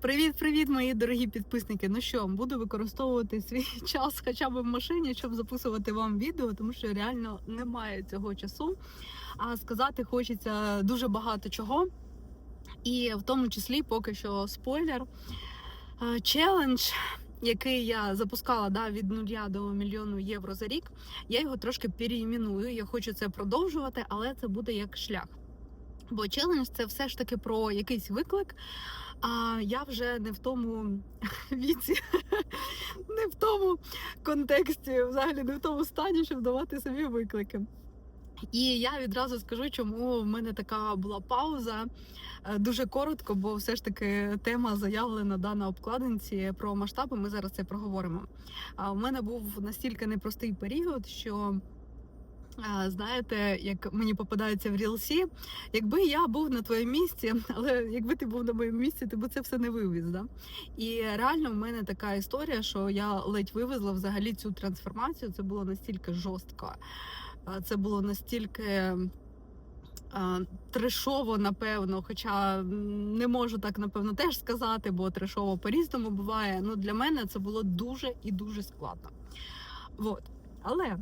Привіт-привіт, мої дорогі підписники. Ну що, буду використовувати свій час хоча б в машині, щоб записувати вам відео, тому що реально немає цього часу. А сказати хочеться дуже багато чого. І в тому числі поки що спойлер. Челендж, який я запускала да, від нуля до мільйону євро за рік, я його трошки переіменую. Я хочу це продовжувати, але це буде як шлях. Бо челендж це все ж таки про якийсь виклик. А я вже не в тому віці, не в тому контексті, взагалі не в тому стані, щоб давати собі виклики. І я відразу скажу, чому в мене така була пауза Е, дуже коротко, бо все ж таки тема заявлена да, на обкладинці про масштаби. Ми зараз це проговоримо. А в мене був настільки непростий період, що. Знаєте, як мені попадається в рілсі, якби я був на твоєму місці, але якби ти був на моєму місці, ти б це все не вивіз. Да? І реально в мене така історія, що я ледь вивезла взагалі цю трансформацію. Це було настільки жорстко, це було настільки трешово, напевно. Хоча не можу так напевно теж сказати, бо трешово по-різному буває. Ну для мене це було дуже і дуже складно. Вот. Але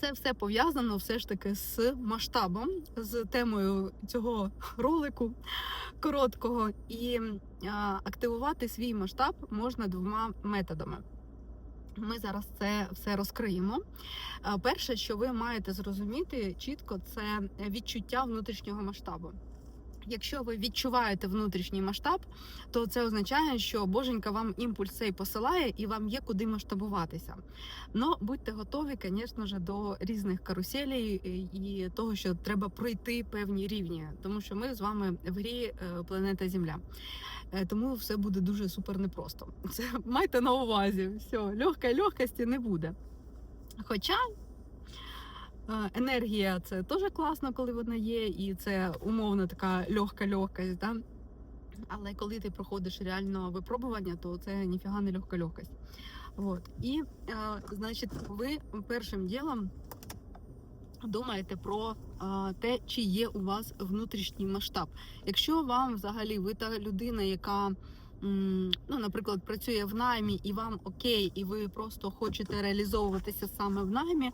це все пов'язано все ж таки з масштабом, з темою цього ролику короткого. І а, активувати свій масштаб можна двома методами. Ми зараз це все розкриємо. Перше, що ви маєте зрозуміти чітко, це відчуття внутрішнього масштабу. Якщо ви відчуваєте внутрішній масштаб, то це означає, що Боженька вам імпульс цей посилає і вам є куди масштабуватися. Ну будьте готові, звісно ж, до різних каруселей і того, що треба пройти певні рівні, тому що ми з вами в грі е, планета Земля. Е, Тому все буде дуже супер непросто. Це майте на увазі. Все, легкої легкості не буде. Хоча енергія це теж класно, коли вона є, і це умовно така легка легкость. Да? Але коли ти проходиш реально випробування, то це ніфіга не легка легкость. Вот. І, е, значить, ви першим ділом думаєте про е, те, чи є у вас внутрішній масштаб. Якщо вам взагалі ви та людина, яка ну, наприклад, працює в наймі, і вам окей, і ви просто хочете реалізовуватися саме в наймі,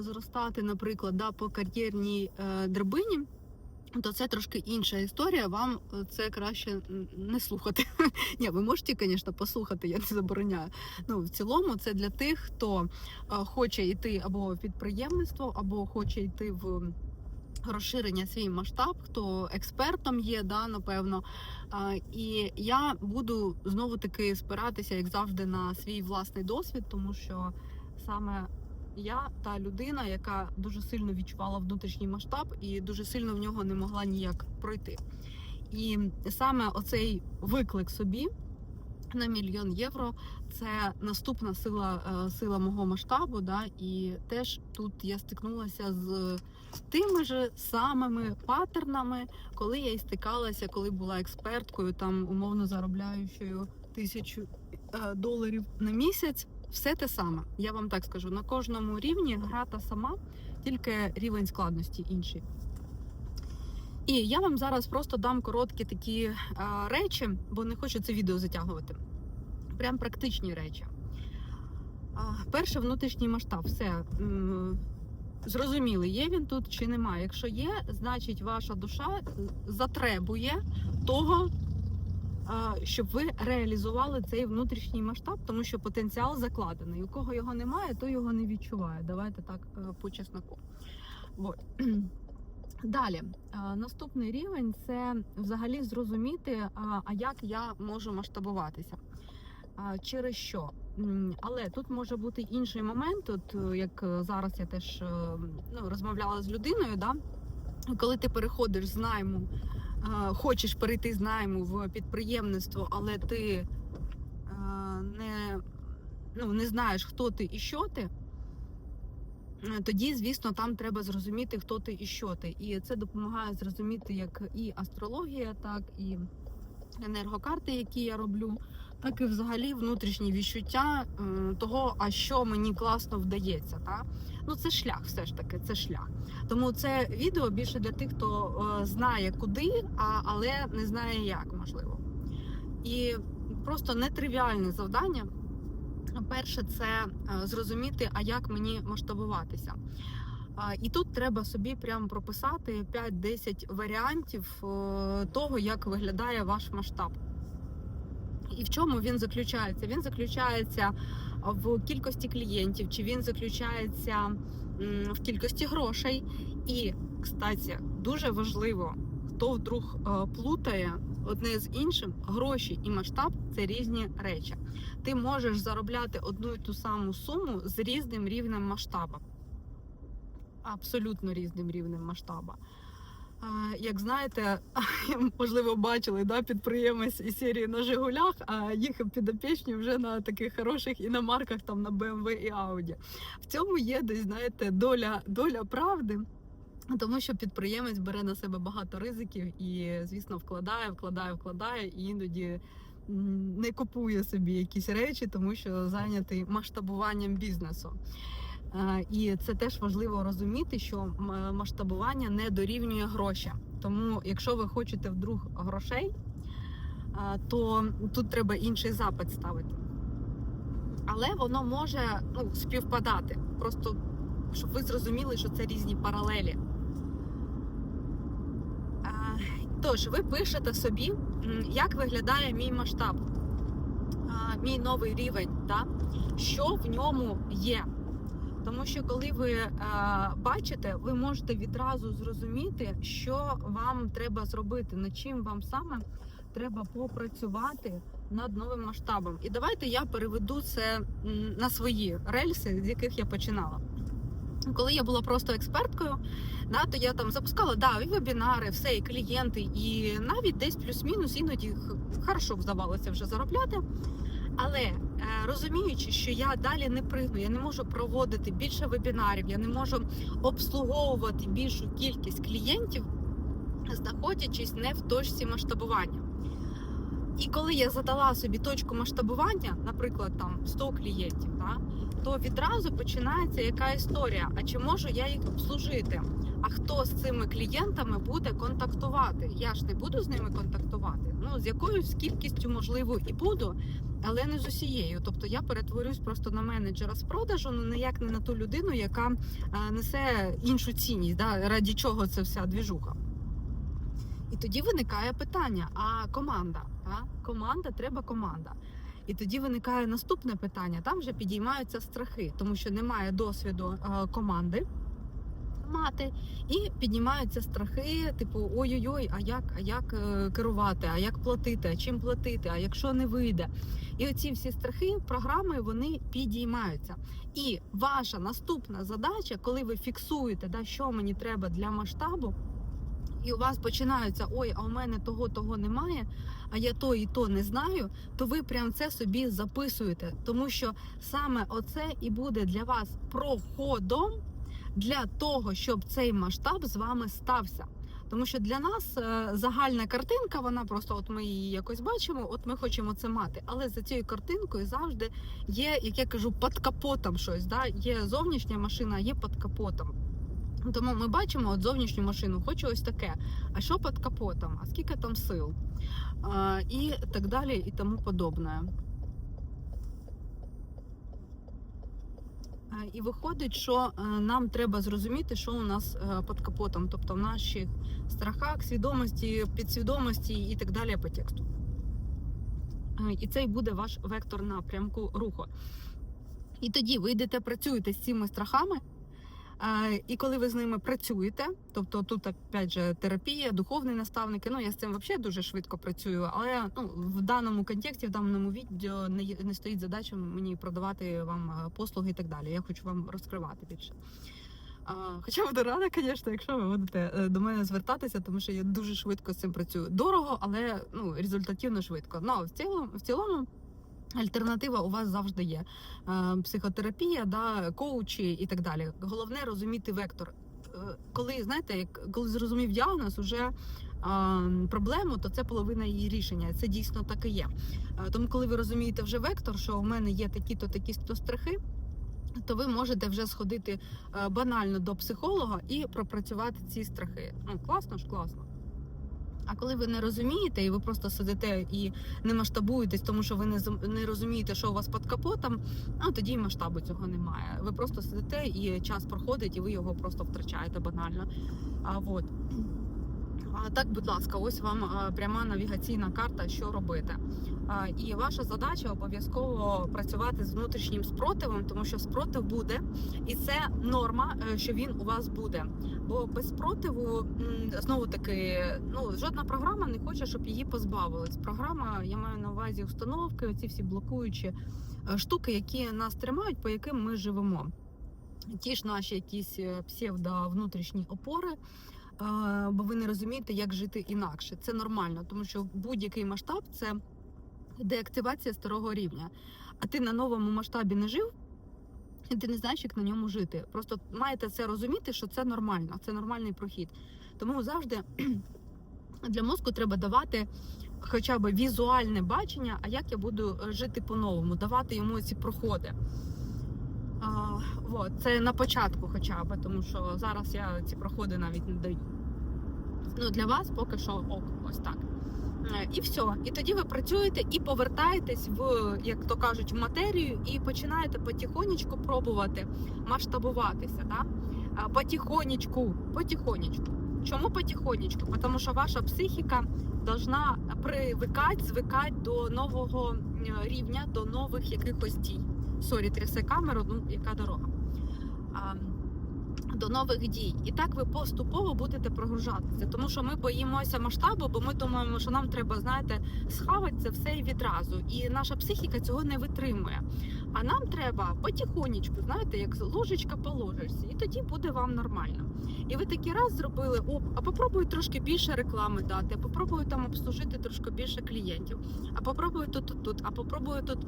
зростати, наприклад, да, по кар'єрній е, драбині. То це трошки інша історія. Вам е, це краще не слухати. Ні, ви можете, звісно, послухати, я не забороняю. Ну в цілому, це для тих, хто е, хоче йти або в підприємництво, або хоче йти в розширення свій масштаб, хто експертом є, да, напевно. І я буду знову таки спиратися, як завжди, на свій власний досвід, тому що саме я та людина, яка дуже сильно відчувала внутрішній масштаб і дуже сильно в нього не могла ніяк пройти. І саме оцей виклик собі на мільйон євро це наступна сила, е, сила мого масштабу. Да? І теж тут я стикнулася з тими ж самими паттернами, коли я і стикалася, коли була експерткою, там умовно заробляючою тисячу е, доларів на місяць. Все те саме. Я вам так скажу. На кожному рівні гра та сама, тільки рівень складності інший. І я вам зараз просто дам короткі такі е, речі, бо не хочу це відео затягувати. Прям практичні речі. А, перше, внутрішній масштаб. Все. Зрозуміли, є він тут чи немає. Якщо є, значить ваша душа затребує того, щоб ви реалізували цей внутрішній масштаб, тому що потенціал закладений. У кого його немає, то його не відчуває. Давайте так е, по чесноку. Вот. Далі, наступний рівень це взагалі зрозуміти, а як я можу масштабуватися. Через що? Але тут може бути інший момент, от е, як е, зараз я теж е, ну, розмовляла з людиною, да? коли ти переходиш з найму, хочеш перейти з найму в підприємництво, але ти не, ну, не знаєш, хто ти і що ти. Тоді, звісно, там треба зрозуміти, хто ти і що ти. І це допомагає зрозуміти як і астрологія, так і енергокарти, які я роблю, так і взагалі внутрішні відчуття того, а що мені класно вдається. Так? Ну, це шлях, все ж таки, це шлях. Тому це відео більше для тих, хто е, знає куди, а, але не знає як, можливо. І просто нетривіальне завдання. Перше, це е, зрозуміти, а як мені масштабуватися. І тут треба собі прямо прописати 5-10 варіантів е, того, як виглядає ваш масштаб. І в чому він заключається? Він заключається в кількості клієнтів, чи він заключається в кількості грошей. І, кстати, дуже важливо, хто вдруг е, плутає одне з іншим, гроші і масштаб це різні речі. Ти можеш заробляти одну і ту саму суму з різним рівнем масштабу. Абсолютно різним рівнем масштабу. Як знаєте, можливо, бачили да, підприємець із серії на Жигулях, а їх підопічні вже на таких хороших іномарках, там на BMW і Audi. В цьому є десь, знаєте, доля, доля правди. Тому що підприємець бере на себе багато ризиків і, звісно, вкладає, вкладає, вкладає, і іноді не купує собі якісь речі, тому що зайнятий масштабуванням бізнесу. Е, І це теж важливо розуміти, що масштабування не дорівнює гроші. Тому, якщо ви хочете вдруг грошей, е, то тут треба інший запит ставити. Але воно може ну, співпадати. Просто щоб ви зрозуміли, що це різні паралелі. Е, Тож, ви пишете собі, як виглядає мій масштаб, мій новий рівень, да? що в ньому є. Тому що коли ви е, бачите, ви можете відразу зрозуміти, що вам треба зробити, над чим вам саме треба попрацювати над новим масштабом. І давайте я переведу це на свої рельси, з яких я починала. Коли я була просто експерткою, да, то я там запускала да, і вебінари, все, і клієнти, і навіть десь плюс-мінус іноді хорошо вдавалося вже заробляти. Але е, розуміючи, що я далі не пригну, я не можу проводити більше вебінарів, я не можу обслуговувати більшу кількість клієнтів, знаходячись не в точці масштабування. І коли я задала собі точку масштабування, наприклад, там 100 клієнтів, да, то відразу починається яка історія. А чи можу я їх обслужити? А хто з цими клієнтами буде контактувати? Я ж не буду з ними контактувати. Ну з якоюсь кількістю можливо і буду, але не з усією. Тобто я перетворюсь просто на менеджера з продажу, ну ніяк не на ту людину, яка е, несе іншу цінність, да, раді чого це вся двіжуха. І тоді виникає питання: а команда? Та? Команда треба команда. І тоді виникає наступне питання. Там вже підіймаються страхи, тому що немає досвіду е, команди мати, і піднімаються страхи, типу ой-ой-ой, а як, а як е, керувати, а як платити, а чим платити, а якщо не вийде. І оці всі страхи, програми, вони підіймаються. І ваша наступна задача, коли ви фіксуєте, да, що мені треба для масштабу. І у вас починаються ой, а у мене того того немає, а я то і то не знаю, то ви прям це собі записуєте, тому що саме оце і буде для вас проходом для того, щоб цей масштаб з вами стався. Тому що для нас е, загальна картинка, вона просто от ми її якось бачимо, от ми хочемо це мати. Але за цією картинкою завжди є, як я кажу, під капотом щось. Да? Є зовнішня машина, є під капотом. Тому ми бачимо от зовнішню машину, хочу ось таке. А що під капотом? А скільки там сил? А, і так далі, і тому подобне. І виходить, що е, нам треба зрозуміти, що у нас е, під капотом, тобто в наших страхах, свідомості, підсвідомості і так далі по тексту. Е, І це і буде ваш вектор напрямку руху. І тоді ви йдете, працюєте з цими страхами. І коли ви з ними працюєте, тобто тут опять же терапія, духовні наставники. Ну я з цим взагалі дуже швидко працюю, але ну в даному контексті, в даному відео не, не стоїть задача мені продавати вам е, послуги і так далі. Я хочу вам розкривати більше. Хоча буду рада, звісно, якщо ви будете е, до мене звертатися, тому що я дуже швидко з цим працюю. Дорого, але ну результативно швидко. Ну в цілому, в цілому. Альтернатива у вас завжди є. Е, Психотерапія, да, коучі і так далі. Головне розуміти вектор. Е, Коли знаєте, як коли зрозумів діагноз, уже проблему, то це половина її рішення. Це дійсно так і є. Е, Тому, коли ви розумієте вже вектор, що у мене є такі-то такі-то страхи. То ви можете вже сходити банально до психолога і пропрацювати ці страхи. Ну класно ж, класно. А коли ви не розумієте, і ви просто сидите і не масштабуєтесь, тому що ви не не розумієте, що у вас під капотом, а тоді і масштабу цього немає. Ви просто сидите і час проходить, і ви його просто втрачаєте банально. А от. А так, будь ласка, ось вам пряма навігаційна карта, що робити. І ваша задача обов'язково працювати з внутрішнім спротивом, тому що спротив буде, і це норма, е, що він у вас буде. Бо без спротиву знову таки, ну жодна програма не хоче, щоб її позбавились. Програма, я маю на увазі установки, оці всі блокуючі е, штуки, які нас тримають, по яким ми живемо. Ті ж наші якісь е, псевдо внутрішні опори. Бо ви не розумієте, як жити інакше. Це нормально, тому що будь-який масштаб це деактивація старого рівня. А ти на новому масштабі не жив, і ти не знаєш, як на ньому жити. Просто маєте це розуміти, що це нормально, це нормальний прохід. Тому завжди для мозку треба давати хоча б візуальне бачення, а як я буду е, жити по-новому, давати йому ці проходи. А, вот, це на початку, хоча б, тому що зараз я ці проходи навіть не даю. Ну, для вас поки що ок, ось так. Е, І все. І тоді ви працюєте і повертаєтесь в, як то кажуть, в матерію, і починаєте потихонечку пробувати масштабуватися. Да? Потихонечку, потихонечку. Чому потихонечку? Тому що ваша психіка должна привикати, звикати до нового е, рівня, до нових якихось дій. Сорі, трясе камеру, ну яка дорога. А, до нових дій. І так ви поступово будете прогружатися. Тому що ми боїмося масштабу, бо ми думаємо, що нам треба, знаєте, схавати це все відразу. І наша психіка цього не витримує. А нам треба потихонечку, знаєте, як ложечка по ложечці, і тоді буде вам нормально. І ви такий раз зробили, оп, а попробую трошки більше реклами дати, а попробую там обслужити трошки більше клієнтів, а попробую тут, тут, тут, а попробую тут.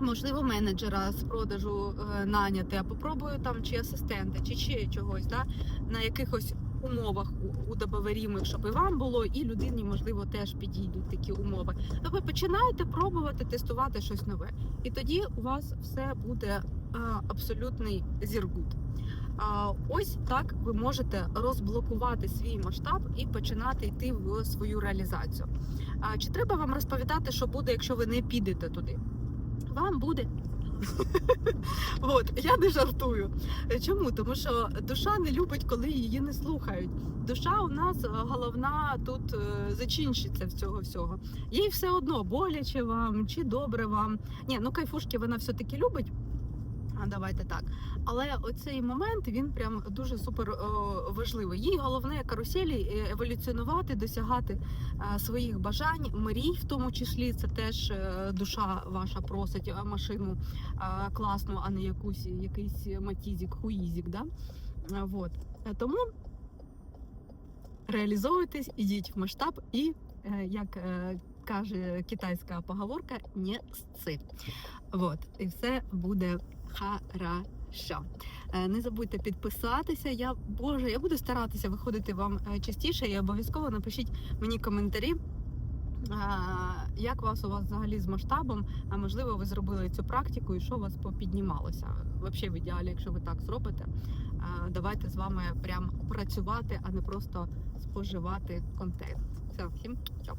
Можливо, менеджера з продажу е, наняти, а попробую там чи асистента, чи ще чогось, да? на якихось умовах у- удобоварімих, щоб і вам було, і людині, можливо, теж підійдуть такі умови. То ви починаєте пробувати тестувати щось нове. І тоді у вас все буде е, абсолютний зіргут. Ось так ви можете розблокувати свій масштаб і починати йти в свою реалізацію. Чи треба вам розповідати, що буде, якщо ви не підете туди? Вам буде. От, я не жартую. Чому? Тому що душа не любить, коли її не слухають. Душа у нас е, головна тут е, зачинщиця в всього. Їй все одно боляче вам чи добре вам. Ні, ну кайфушки вона все-таки любить. Давайте так. Але оцей момент він прям дуже супер важливий. Їй головне каруселі е, еволюціонувати, досягати е, своїх бажань, мрій, в тому числі це теж е, душа ваша просить е, машину е, класну, а не якусь якийсь матізік, хуїзік. Да? Е, Вот. Е, Тому реалізовуйтесь, ідіть в масштаб і, е, як е, каже китайська поговорка, не сци. Вот. І все буде хорошо. Е, Не забудьте підписатися. Я Боже, я буду старатися виходити вам е, частіше і обов'язково напишіть мені коментарі. Як вас у вас взагалі з масштабом? А можливо, ви зробили цю практику і що у вас попіднімалося? Взагалі, в ідеалі, якщо ви так зробите, давайте з вами прям працювати, а не просто споживати контент. Все, всім чао!